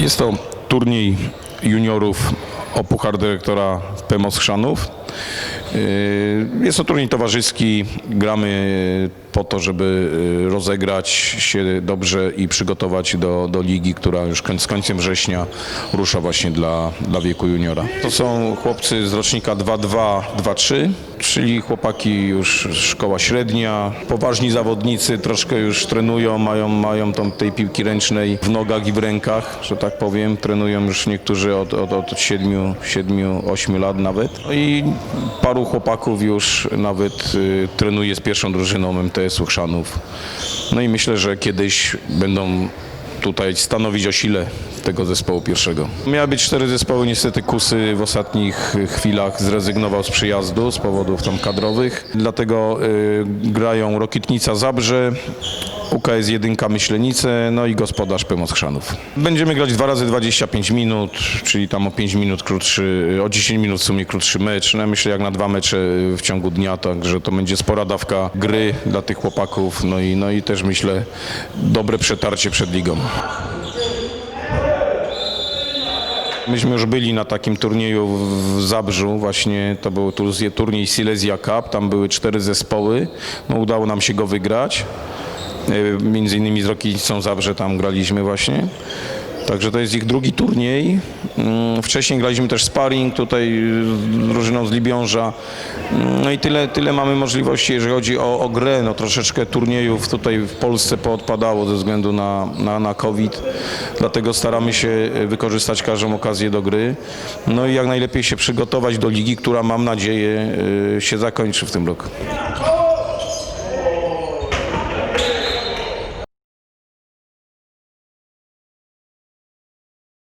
Jest to turniej juniorów o Puchar Dyrektora PMOS Chrzanów. Yy, Jest to turniej towarzyski. Gramy po to, żeby yy, rozegrać się dobrze i przygotować do, do ligi, która już z końcem września rusza właśnie dla, dla wieku juniora. To są chłopcy z rocznika 2-2-2-3, czyli chłopaki już szkoła średnia, poważni zawodnicy, troszkę już trenują, mają, mają tą, tej piłki ręcznej w nogach i w rękach, że tak powiem. Trenują już niektórzy od, od, od 7, 7, 8 lat nawet. No i paru chłopaków już nawet y, trenuje z pierwszą drużyną MTS-u Chrzanów. No i myślę, że kiedyś będą tutaj stanowić o sile tego zespołu pierwszego. Miały być cztery zespoły, niestety Kusy w ostatnich chwilach zrezygnował z przyjazdu z powodów tam kadrowych, dlatego y, grają Rokitnica Zabrze, UKS 1 Myślenice, no i gospodarz Pomoc Chrzanów. Będziemy grać dwa razy 25 minut, czyli tam o 5 minut krótszy, o 10 minut w sumie krótszy mecz. No myślę jak na dwa mecze w ciągu dnia, także to będzie spora dawka gry dla tych chłopaków, no i, no i też myślę dobre przetarcie przed ligą. Myśmy już byli na takim turnieju w Zabrzu, właśnie to był tur- turniej Silesia Cup, tam były cztery zespoły, no udało nam się go wygrać, E, między innymi z Rokitnicą Zabrze tam graliśmy właśnie. Także to jest ich drugi turniej. Mm, Wcześniej graliśmy też sparring tutaj z drużyną z Libiąża. Mm, No i tyle, tyle mamy możliwości, jeżeli chodzi o, o grę. No troszeczkę turniejów tutaj w Polsce poodpadało ze względu na, na, na COVID. Dlatego staramy się e, wykorzystać każdą okazję do gry. No i jak najlepiej się przygotować do ligi, która mam nadzieję e, się zakończy w tym roku.